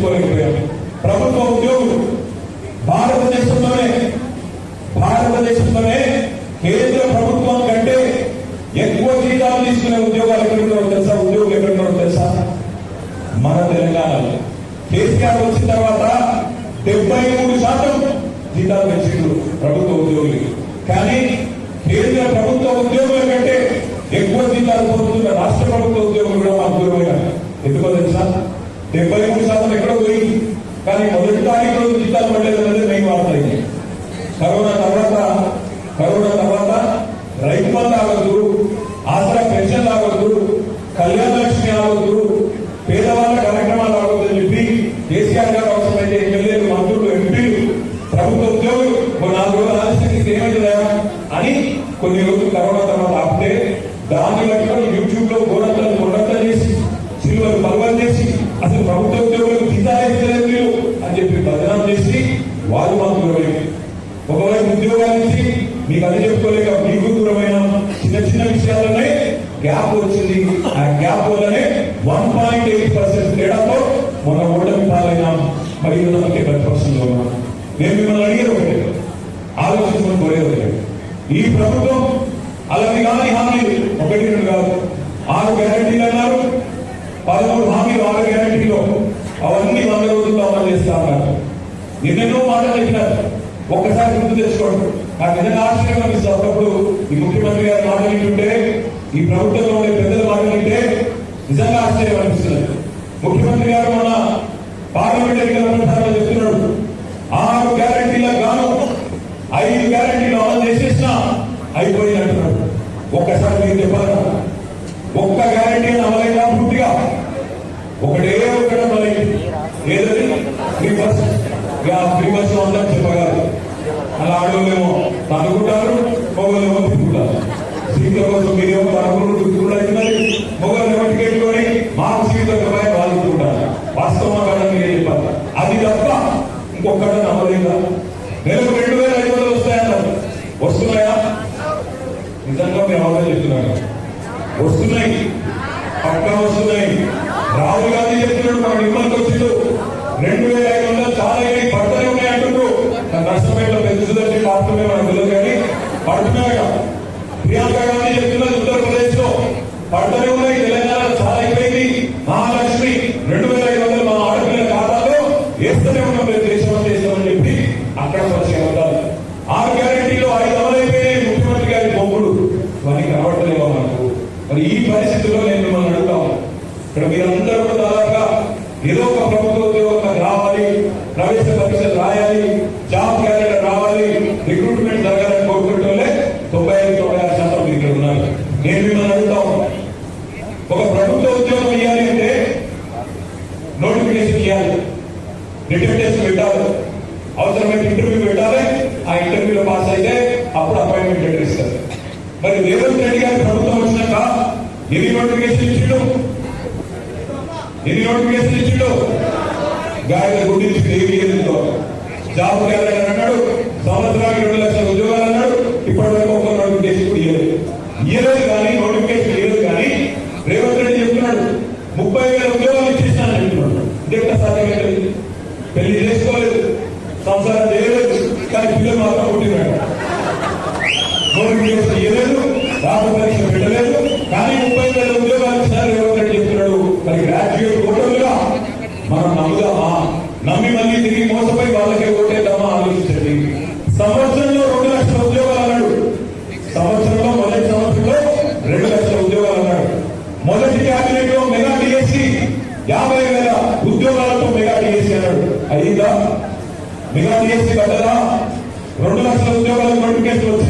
తెచ్చుకోలేకపోయారు ప్రభుత్వ ఉద్యోగులు భారతదేశంలోనే భారతదేశంలోనే కేంద్ర ప్రభుత్వం కంటే ఎక్కువ జీతాలు తీసుకునే ఉద్యోగాలు ఎక్కడున్నారో తెలుసా? ఉద్యోగులు ఎక్కడున్నారో తెలుసా? మన తెలంగాణలో. కేసీఆర్ వచ్చిన తర్వాత డెబ్బై మూడు శాతం జీతాలు పెంచారు ప్రభుత్వ ఉద్యోగులకి. కానీ కేంద్ర ప్రభుత్వ ఉద్యోగుల కంటే ఎక్కువ జీతాలు పొందుతున్న రాష్ట్ర ప్రభుత్వ ఉద్యోగులు కూడా మాకు ఎందుకో తెలుసా? డెబ్బై మూడు కానీ ఒకవైపు మీకు అది చెప్పుకోలేక మీకు దూరమైన చిన్న చిన్న విషయాలనే గ్యాప్ వచ్చింది. ఆ గ్యాప్ వల్లనే వన్ పాయింట్ ఎయిట్ పర్సెంట్ తేడాతో మన ఓటమి పాలైన. మరి నమ్మకే ప్రతిపక్షంలో ఉన్నాం. నేను మిమ్మల్ని అడిగేది ఒకటే. ఆలోచించుకొని కోరేది ఒకటే. ఈ ప్రభుత్వం అలాంటి కానీ హామీలు ఒకటి రెండు కాదు. ఆరు గ్యారంటీలు అన్నారు. పదమూడు హామీలు ఆరు గ్యారంటీలో. అవన్నీ వంద రోజుల్లో అమలు చేస్తా ఉన్నారు. ఎన్నెన్నో మాటలు చెప్పినారు ఒక్కసారి గుర్తు తెచ్చుకోండి. నాకు నిజంగా ఆశ్చర్యం అనిపిస్తుంది. అప్పుడప్పుడు ఈ ముఖ్యమంత్రి గారు మాట్లాడుతుంటే ఈ ప్రభుత్వంలో ఉండే పెద్దలు మాట్లాడితే నిజంగా ఆశ్చర్యం అనిపిస్తుంది. ముఖ్యమంత్రి గారు మన పార్లమెంట్ ఎన్నికల ప్రచారంలో చెప్తున్నాడు. ఆరు గ్యారంటీలకు గాను ఐదు గ్యారంటీలు అమలు చేసేసిన అయిపోయింది అంటున్నాడు ఒక్కసారి మీరు చెప్పాలి ఒక్క గ్యారంటీ అమలైనా పూర్తిగా? ఒకటే ఒకటి అమలైంది. ఏదని మీ ఫస్ట్ ఇక ఫ్రీ బస్ ఉందని చెప్పగలరు అలా ఆడోళ్ళేమో తనుకుంటారు మొగలేమో తిప్పుకుంటారు. సీట్ల కోసం మీరేమో అనుకుంటూ తిప్పుకుంటున్నారు మొగలు ఏమో మాకు సీట్ల రూపాయి వాళ్ళు వాస్తవం కదా మీరే చెప్పాలి? అది తప్ప ఇంకొకటి నమ్మలేదా నెలకు రెండు వేల ఐదు వందలు వస్తాయన్నారు. వస్తున్నాయా? నిజంగా మేము అవసరం చెప్తున్నాను వస్తున్నాయి. పక్కా వస్తున్నాయి. రాహుల్ గాంధీ చెప్తున్నాడు మన నిమ్మకి పడతనే ఉన్నాయి తెలంగాణ చాలా అయిపోయింది. మహాలక్ష్మి రెండు వేల ఐదు వందలు మా ఆడపిల్లల ఖాతాలో వేస్తూనే ఉన్నాం. మేము దేశం చేస్తామని చెప్పి అక్కడ పరిచయం అవుతారు ఆరు గ్యారెంటీలో ఐదు అమలైపోయినాయి. ముఖ్యమంత్రి గారి బొమ్ముడు మరి కనబడలేమో మనకు? మరి ఈ పరిస్థితుల్లో నేను మిమ్మల్ని అడుగుతాను ఇక్కడ మీరందరూ కూడా దాదాపుగా ఏదో ఒక ప్రభుత్వ ఉద్యోగం రావాలి. ప్రవేశ పరీక్షలు రాయాలి జాబ్ క్యాలెండర్ రావాలి రిక్రూట్మెంట్ జరగాలని కోరుకుంటే తొంభై ఐదు తొంభై ఆరు శాతం మీరు ఇక్కడ ఉన్నారు నేను మిమ్మల్ని అడుగుతాను ఒక ప్రభుత్వ ఉద్యోగం ఇవ్వాలి అంటే నోటిఫికేషన్ ఇవ్వాలి నోటిఫికేషన్ పెట్టాలి అవసరమైన ఇంటర్వ్యూ పెట్టాలి ఆ ఇంటర్వ్యూలో పాస్ అయితే అప్పుడు అపాయింట్మెంట్ లెటర్ ఇస్తారు. మరి రేవంత్ రెడ్డి గారి ప్రభుత్వం వచ్చినాక ఎన్ని నోటిఫికేషన్ ఇచ్చిండు? ఎన్ని నోటిఫికేషన్ ఇచ్చిండు? గాయల గురించి జాబ్ క్యాలెండర్ అన్నాడు. సంవత్సరానికి రెండు లక్షల ఉద్యోగాలు అన్నాడు ఇప్పటి వరకు ఒక నోటిఫికేషన్ కూడా ఇవ్వలేదు ఇవ్వలేదు కానీ నోటిఫికేషన్ ఇవ్వలేదు కానీ రేవంత్ రెడ్డి చెప్తున్నాడు ముప్పై వేల ఉద్యోగాలు ఇచ్చేస్తానని చెప్తున్నాడు ఇది ఎట్లా సాధ్యమైంది పెళ్ళి చేసుకోలేదు. సంసారం చేయలేదు. కానీ పిల్లలు మాత్రం పుట్టినాడు నోటిఫికేషన్ చేయలేదు రాత పరీక్ష పెట్టలేదు. కానీ ముప్పై వేల ఉద్యోగాలు సార్ రేవంత్ చెప్తున్నాడు. మరి గ్రాడ్యుయేట్ ఓటర్లుగా మనం నమ్ముదామా? నమ్మి మళ్ళీ తిరిగి మోసపోయి వాళ్ళకే ఓటేద్దామా? ఆలోచించండి. సంవత్సరంలో రెండు లక్షల ఉద్యోగాలు అన్నాడు. సంవత్సరంలో మొదటి సంవత్సరంలో రెండు లక్షల ఉద్యోగాలు అన్నాడు. మొదటి క్యాబినెట్లో మెగా డిఎస్సి యాభై వేల ఉద్యోగాలతో మెగా డిఎస్సి అన్నాడు. అయిందా మెగా చేసి కట్టదా రెండు లక్షల ఉద్యోగాలకు నోటిఫికేషన్ వచ్చిందా కానీ